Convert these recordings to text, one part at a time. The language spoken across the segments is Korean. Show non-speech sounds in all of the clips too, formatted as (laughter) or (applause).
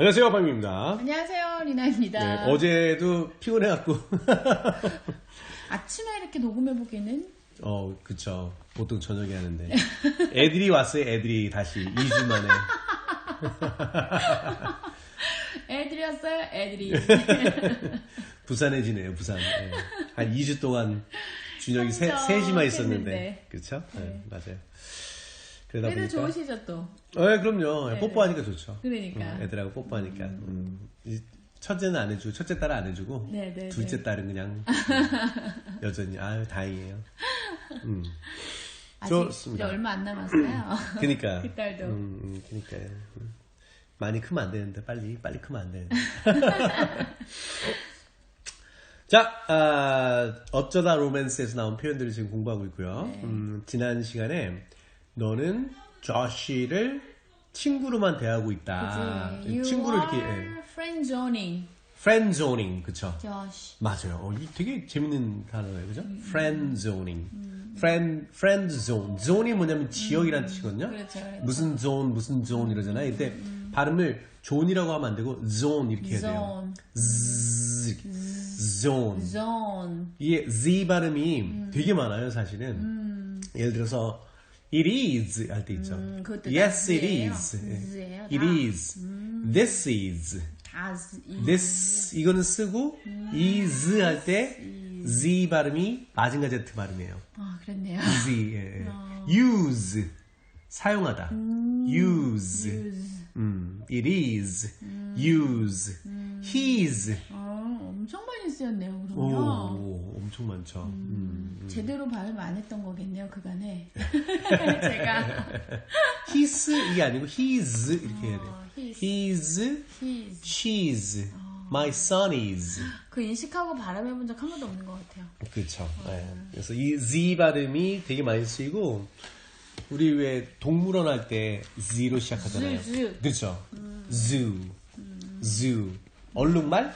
안녕하세요, 박민입니다. 안녕하세요, 리나입니다. 네, 어제도 피곤해갖고. (laughs) 아침에 이렇게 녹음해보기는 어, 그쵸. 보통 저녁에 하는데. 애들이 왔어요, 애들이 다시. 2주 만에. (laughs) 애들이 왔어요, 애들이. (laughs) 부산에 지내요, 부산. 네. 한 2주 동안 준혁이 세, 혼자 셋이만 있었는데. 했는데. 그쵸? 네, 맞아요. 그러다 애들 보니까. 좋으시죠, 또? 네, 그럼요. 네. 뽀뽀하니까 좋죠. 그러니까. 음, 애들하고 뽀뽀하니까. 음, 이 첫째는 안 해주고, 첫째 딸은 안 해주고, 네, 네, 둘째 네. 딸은 그냥 (laughs) 여전히, 아유, 다행이에요. 음. 아직 좋습니다. 이제 얼마 안 남았어요. 그니까. (laughs) 그 딸도. 음, 음, 그니까요. 음. 많이 크면 안 되는데, 빨리, 빨리 크면 안 되는데. (laughs) 자, 아, 어쩌다 로맨스에서 나온 표현들을 지금 공부하고 있고요. 네. 음, 지난 시간에 너는 조시를 친구로만 대하고 있다. 친구를 이렇게, 예. friend zoning. friend zoning, 그쵸? Josh. 맞아요. 어, 이 되게 재밌는 단어예요, 그죠? 음. friend zoning. friend, friend zone. zone이 뭐냐면 지역이란 뜻이거든요. 그렇죠, 그렇죠. 무슨 zone, 무슨 zone 이러잖아요. 이때 발음을 zone이라고 하면 안 되고 zone 이렇게 해야 돼요. Zone. z, zone. Zone. 이게 z 발음이 되게 많아요, 사실은. 예를 들어서 it is 할 때 있죠. 음, yes, 다 it is. z예요, it 다. 음. is. this is. 다 z. 이- this 이거는 쓰고 is 할 때 z 발음이 마징가 제트 발음이에요. 아, 그랬네요. z 예, 예. 어. (laughs) use 사용하다. use Use. 음, it is use his 어, 쓰였네요, 오, 그러면. 오, 엄청 많죠. 음. 제대로 발음 안 했던 거겠네요, 그간에. (laughs) 제가. his 이게 아니고 his 이렇게 해야 돼요. 어, his. his, His. she's, my son is. 그 인식하고 발음해본 적 한 번도 없는 것 같아요. 그렇죠. 그래서 이 z 발음이 되게 많이 쓰이고 우리 왜 동물원 할 때 z로 시작하잖아요. zoo, zoo. 그렇죠. zoo, zoo. 얼룩말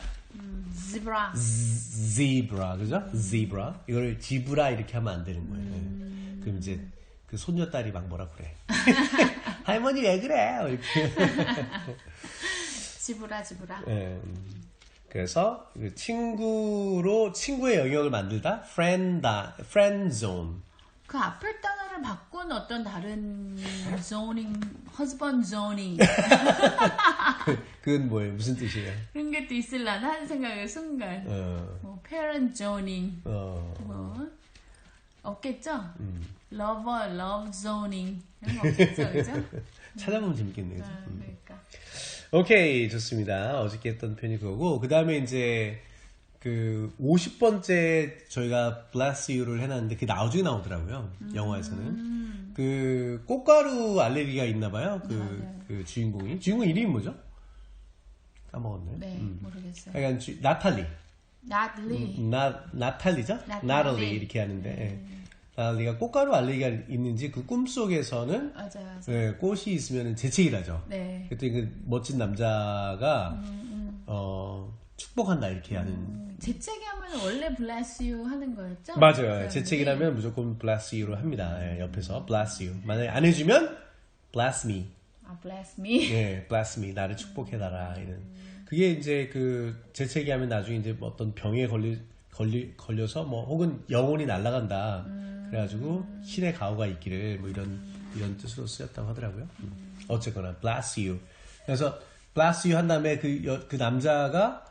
Zebra. zebra 그죠? zebra 이거를 지브라 이렇게 하면 안 되는 거예요. 그럼 이제 그 손녀딸이 막 뭐라 그래. (laughs) 할머니 왜 그래? 이렇게. (laughs) 지브라, 지브라. 예, 음. 그래서 그 친구로 친구의 영역을 만들다 friend friend zone. 그 앞에 단어를 바꾼 어떤 다른 zoning, husband zoning 그건 뭐예요? 무슨 뜻이에요? 그런 게 또 있을라나 하는 생각을 순간 어, 뭐 parent zoning 어, 뭐 없겠죠? 음. lover, love zoning 이런 거 없겠죠, 그죠? (laughs) 찾아보면 재밌겠네요. 아, 그러니까 오케이, 좋습니다. 어저께 했던 편이 그거고, 그 다음에 이제 그 50번째 저희가 bless you를 해놨는데 그게 나중에 나오더라고요. 영화에서는. 그 꽃가루 알레르기가 있나 봐요. 그, 맞아요. 그 주인공이. 주인공 이름이 뭐죠? 까먹었네. 네 음. 모르겠어요. 약간 주- 나탈리. Natalie 나, 나탈리죠? 나탈리. 나탈리 이렇게 하는데 예. 나탈리가 꽃가루 알레르기가 있는지 그 꿈속에서는 맞아 맞아. 예, 꽃이 있으면 재채기라죠. 네. 그때 그 멋진 남자가 어, 축복한다 이렇게 하는 재채기 하면 원래 bless you 하는 거였죠? 맞아요. 그런데 재채기라면 무조건 bless you로 합니다. 예, 옆에서 bless you. 만약에 안 해주면 bless me. 아 bless me. (laughs) 예, bless me. 나를 축복해달라. 이런. 그게 이제 그 재채기 하면 나중에 이제 뭐 어떤 병에 걸리, 걸리, 걸려서 뭐 혹은 영혼이 날아간다. 그래가지고 신의 가호가 있기를 뭐 이런, 이런 뜻으로 쓰였다고 하더라고요. 음. 어쨌거나 bless you. 그래서 bless you 한 다음에 그, 여- 그 남자가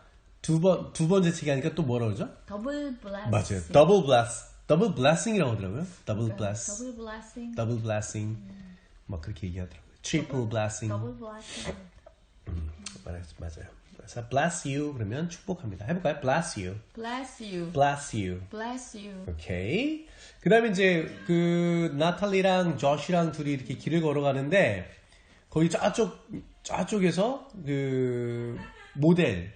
두 번, 두번 재채기 하니까 또 뭐라 그러죠? double bless. 맞아요. double bless. double blessing이라고 하더라고요. double bless. double blessing. double blessing. 막 그렇게 얘기하더라고요. triple blessing. double blessing. 맞아요. 맞아요. 그래서 bless you 그러면 축복합니다. 해볼까요? bless you. bless you. bless you. bless you. 오케이. 그 다음에 이제 그 나탈리랑 조시랑 둘이 이렇게 길을 걸어가는데 거기 저쪽 저쪽에서 그 모델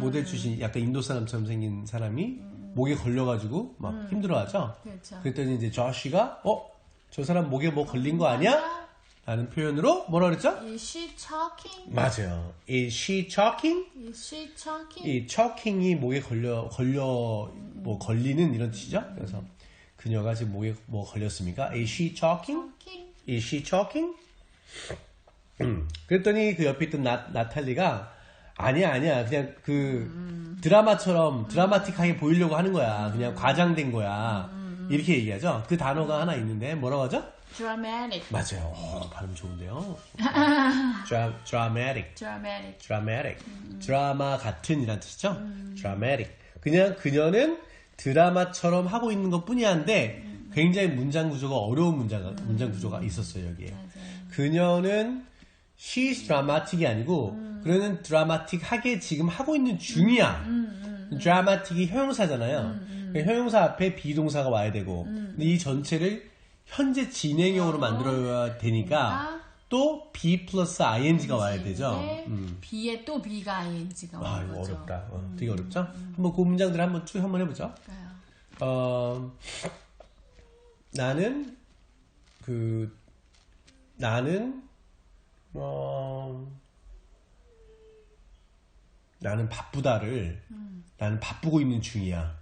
모델 출신 약간 인도 사람처럼 생긴 사람이 목에 걸려가지고 막 힘들어하죠. 그렇죠. 그랬더니 이제 조시가 어 저 사람 목에 뭐 걸린 거 아니야? 라는 표현으로 뭐라 그랬죠? Is she talking? 맞아요. Is she choking? Is she talking? 이 choking이 목에 걸려 걸려 뭐 걸리는 이런 뜻이죠. 그래서 그녀가 지금 목에 뭐 걸렸습니까? Is she choking? talking? Is she choking? 음. 그랬더니 그 옆에 있던 나, 나탈리가 아니야 아니야. 그냥 그 드라마처럼 드라마틱하게 보이려고 하는 거야. 그냥 과장된 거야. 이렇게 얘기하죠? 그 단어가 하나 있는데 뭐라고 하죠? dramatic, 맞아요. 어, 발음 좋은데요. (laughs) Dra, dramatic. Dramatic. dramatic. 드라마 같은 이란 뜻이죠? dramatic. 그냥 그녀는 드라마처럼 하고 있는 것 뿐이 한데 굉장히 문장 구조가 어려운 문장, 문장 구조가 있었어요 여기에. 맞아요. 그녀는 she's dramatic이 아니고 그녀는 드라마틱하게 지금 하고 있는 중이야. dramatic이 형용사잖아요. 그러니까 형용사 앞에 비동사가 와야 되고 근데 이 전체를 현재 진행형으로 만들어야 되니까 아. 또 be 플러스 ing가 와야 되죠. 네, 음. B에 또 B가 ing가 아 오는 이거 거죠. 어렵다. 어, 되게 어렵죠? 한번 그 문장들 한번 쭉 한번 해보죠. 그러니까요. 어, 나는 그 나는 어 나는 바쁘다를 나는 바쁘고 있는 중이야.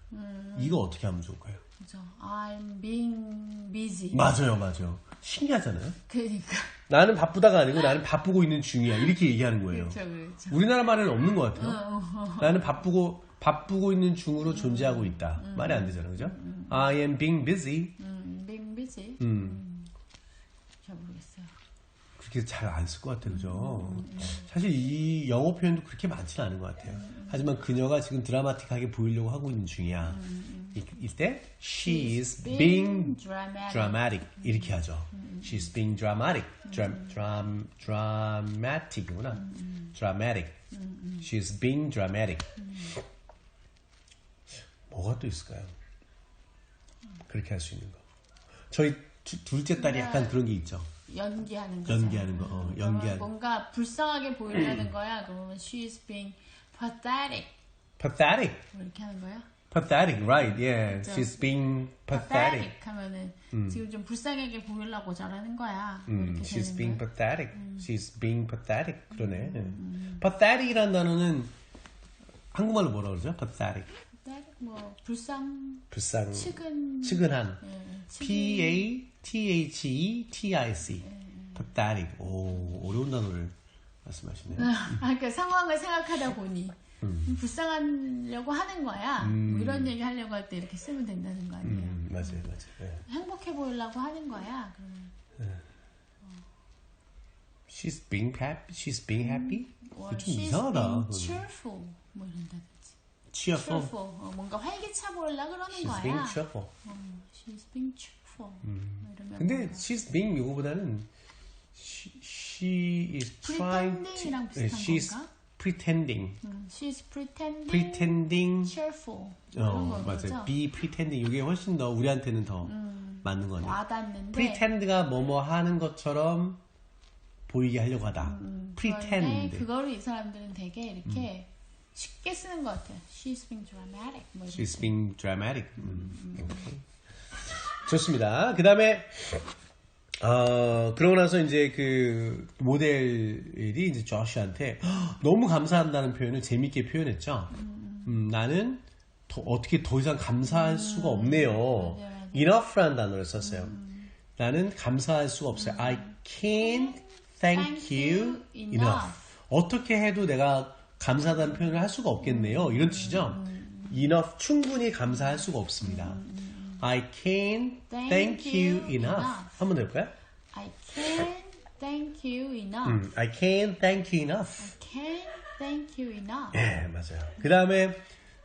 이거 어떻게 하면 좋을까요? 그죠. I'm being busy. 맞아요, 맞아요. 신기하잖아요. 그러니까. 나는 바쁘다가 아니고 나는 바쁘고 있는 중이야. 이렇게 얘기하는 거예요. 그렇죠, 그렇죠. 우리나라 말에는 없는 것 같아요. 나는 바쁘고 바쁘고 있는 중으로 존재하고 있다. 말이 안 되잖아요, 그죠? I am being busy. 음, being busy. 음. 그렇게 잘 안 쓸 것 같아요, 그죠? 사실 이 영어 표현도 그렇게 많지는 않은 것 같아요. 하지만 그녀가 지금 드라마틱하게 보이려고 하고 있는 중이야. 이- 이때 she is being dramatic. dramatic 이렇게 하죠. She's being dramatic. Dram, dram, dramatic이구나. Dramatic. She's being dramatic. 뭐가 또 있을까요? 그렇게 할 수 있는 거. 저희 두- 둘째 딸이 약간 그런 게 있죠. 연기하는 거죠. 연기하는 거, 어, 연기하는. 뭔가 불쌍하게 보이려는 거야. 그러면 she's being pathetic. Pathetic. 뭐 이렇게 하는 거야? Pathetic, right? Yeah, 그죠. she's being pathetic. pathetic 하면은 지금 좀 불쌍하게 보이려고 저러는 거야. 뭐 음, 이렇게 she's being 거야. pathetic. She's being pathetic. 그러네. pathetic이라는 단어는 한국말로 뭐라 그러죠? pathetic. pathetic 뭐 불쌍, 불쌍, 측은, 측은한. 예, 측은- P A T H E T I C. pathetic. 오, 어려운 단어를 말씀하시네요. 아, 그러니까 상황을 생각하다 보니 불쌍하려고 하는 거야. 뭐 이런 얘기 하려고 할 때 이렇게 쓰면 된다는 거 아니에요. 음, 맞아요, 맞아요. 네. 행복해 보이려고 하는 거야. 그러면 She's being happy. She's being happy. or 그게 좀 she's 이상하다. cheerful 뭐 이런다든지. cheerful. cheerful 어, 뭔가 활기차 보이려 그러는 She's 거야. being cheerful. 어, she's being cheerful. 뭐 이러면 근데 she's being 요거보다는 she, she is trying Pretending이랑 to 네, 비슷한 she's 건가? pretending 음, she's pretending pretending cheerful 뭐어 맞아요 그러죠? be pretending 이게 훨씬 더 우리한테는 더 맞는 거네요 와닿는데 pretend가 뭐뭐 하는 것처럼 보이게 하려고 하다 그런데 pretend 그거를 이 사람들은 되게 이렇게 쉽게 쓰는 것 같아요. She's being dramatic. 뭐 she's being dramatic 음, 오케이. 좋습니다 그 다음에 어, 그러고 나서 이제 그 모델이 이제 조시한테 너무 감사한다는 표현을 재밌게 표현했죠. 음, 나는 더- 어떻게 더 이상 감사할 수가 없네요. enough라는 단어를 썼어요. 나는 감사할 수가 없어요. I can't thank you enough. 어떻게 해도 내가 감사하다는 표현을 할 수가 없겠네요. 이런 뜻이죠. enough 충분히 감사할 수가 없습니다. I can't thank you enough. 한번더 해볼까요? I can't thank you enough. 음, I can't thank you enough. Can't thank you enough. 예, 맞아요. 그 다음에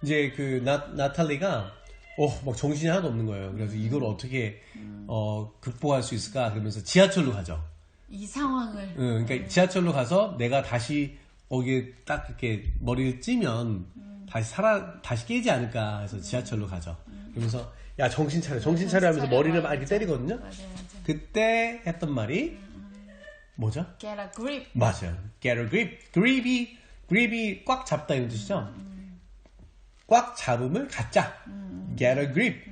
이제 그 나, 나탈리가 어, 막 정신이 하나도 없는 거예요. 그래서 이걸 어떻게 어, 극복할 수 있을까? 그러면서 지하철로 가죠. 이 상황을 응, 그러니까 지하철로 가서 내가 다시 거기에 딱 이렇게 머리를 찌면 다시 살아 다시 깨지 않을까 해서 지하철로 가죠. 그러면서 야 정신 차려, 정신 차려 하면서 머리를 막 이렇게 때리거든요. 그때 했던 말이 뭐죠? Get a grip. 맞아요. Get a grip. grip이 grip이 꽉 잡다 이런 뜻이죠. 꽉 잡음을 갖자. Get a grip.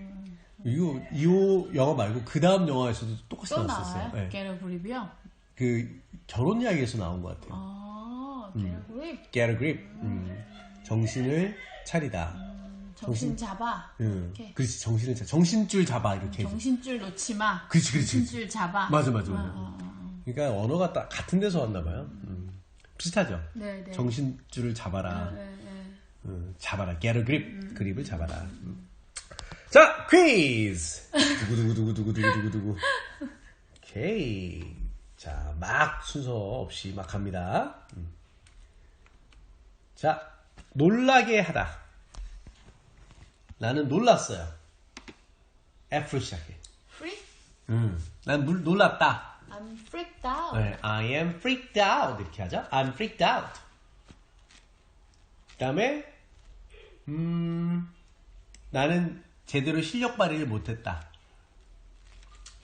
이거 이 영화 말고 그 다음 영화에서도 똑같이 또 나왔었어요. 나와요? 네. Get a grip이요? 그 결혼 이야기에서 나온 것 같아요. 아, get a grip. Get a grip. 음. 정신을 차리다. 정신 잡아. 응. 이렇게. 그렇지 정신을 차. 정신줄 잡아 이렇게. 정신줄 놓지 마. 그렇지 그렇지. 정신줄 잡아. 맞아 맞아 맞아. 어, 어, 어. 그러니까 언어가 딱 같은 데서 왔나 봐요. 음. 비슷하죠. 네, 네. 정신줄을 잡아라. 네, 네. 음, 잡아라. get a grip. 그립을 잡아라. 음. 자, 퀴즈. 두구 두구 두구 두구 두구 두구. 오케이. 자, 막 순서 없이 막 갑니다. 음. 자, 놀라게 하다. 나는 놀랐어요. F로 시작해. Freak? 음, 난 물, 놀랐다. I'm freaked out. 네, I am freaked out 이렇게 하죠. I'm freaked out. 그다음에 음, 나는 제대로 실력 발휘를 못했다.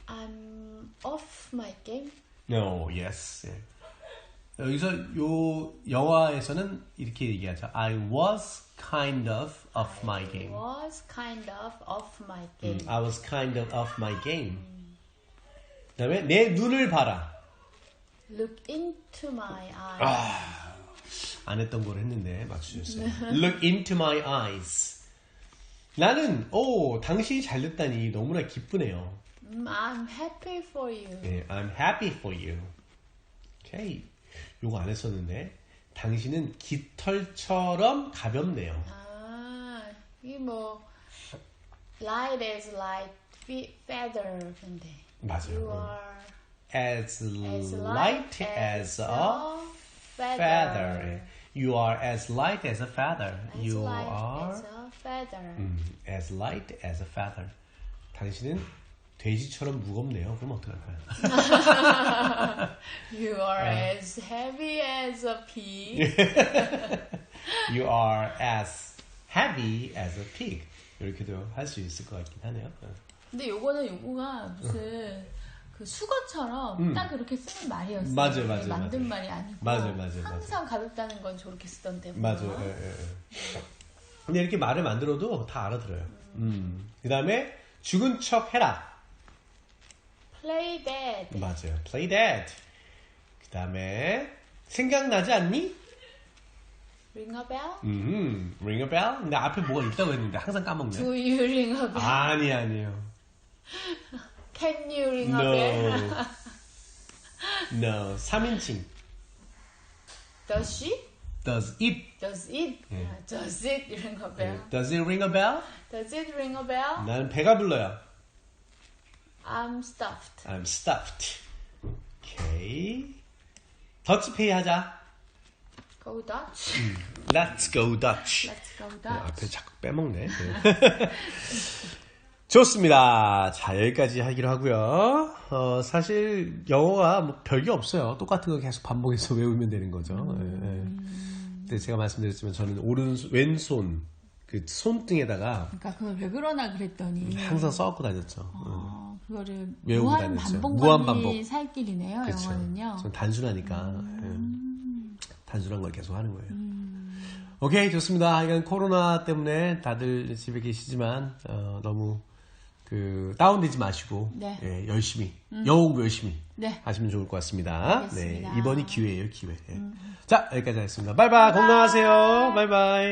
I'm off my game. No, yes. 예. 여기서 요 영화에서는 이렇게 얘기하죠. I was kind of off my game. Was kind of off my game. I was kind of off my game. 그다음에 내 눈을 봐라. Look into my eyes. 아. 안 했던 걸 했는데 맞추셨어요. Look into my eyes. 나는 오 당신이 잘 됐다니 너무나 기쁘네요. Mm, I'm happy for you. 네, I'm happy for you. 오케이. 요거 안 했었는데 당신은 깃털처럼 가볍네요. 아, 이게 뭐 light as light fe- feather 근데 맞아요. you are As as light as a feather. 예. You are as light as a feather. As You light are as a feather. 음, as light as a feather. 당신은 돼지처럼 무겁네요. 그럼 어떡할까요? (laughs) You are as heavy as a pig. (laughs) You are as heavy as a pig. 이렇게도 할 수 있을 것 같긴 하네요. 어. 근데 요거는 요거가 무슨 그 수거처럼 딱 그렇게 쓰는 말이었어요. 음. 맞아요, 맞아요, 만든 맞아요. 말이 아니고 맞아요, 맞아요, 항상 가볍다는 건 저렇게 쓰던데. 맞아요. 보면. 예, 예, 예. 근데 이렇게 말을 만들어도 다 알아들어요. 음. 그 다음에 죽은 척 해라. Play dead. 맞아요. Play dead. 그 다음에 생각나지 않니? Ring a bell. 음, ring a bell? 근데 앞에 뭐가 있다고 했는데 항상 까먹네. Do you ring a bell? 아니 아니요. Can you ring a bell? No. no. 3인칭. Does she? Does it? Does it? 예. 아, Does it ring a bell? Does it ring a bell? Does it ring a bell? 나는 배가 불러요. I'm stuffed. I'm stuffed. 오케이. 더치페이 하자. Go Dutch. Let's go Dutch. Let's go 네, Dutch. 앞에 자꾸 빼먹네. 네. (laughs) 좋습니다. 자, 여기까지 하기로 하고요. 어, 사실 영어가 뭐 별게 없어요. 똑같은 거 계속 반복해서 (laughs) 외우면 되는 거죠. 예, 예. 근데 제가 말씀드렸지만 저는 오른손, 왼손, 그 손등에다가 그러니까 그걸 왜 그러나 그랬더니 항상 써갖고 다녔죠. 어, 그거를 외우고 무한 다녔죠. 반복만이 무한 반복. 살 길이네요. 그렇죠. 영어는요. 전 단순하니까 예. 단순한 걸 계속 하는 거예요. 오케이 좋습니다. 하여간 코로나 때문에 다들 집에 계시지만 어, 너무 그 다운되지 마시고 네. 예, 열심히 영어 공부 열심히 네. 하시면 좋을 것 같습니다. 알겠습니다. 네, 이번이 기회예요 기회. 예. 자 여기까지 하겠습니다. 바이바이 건강하세요. 바이바이.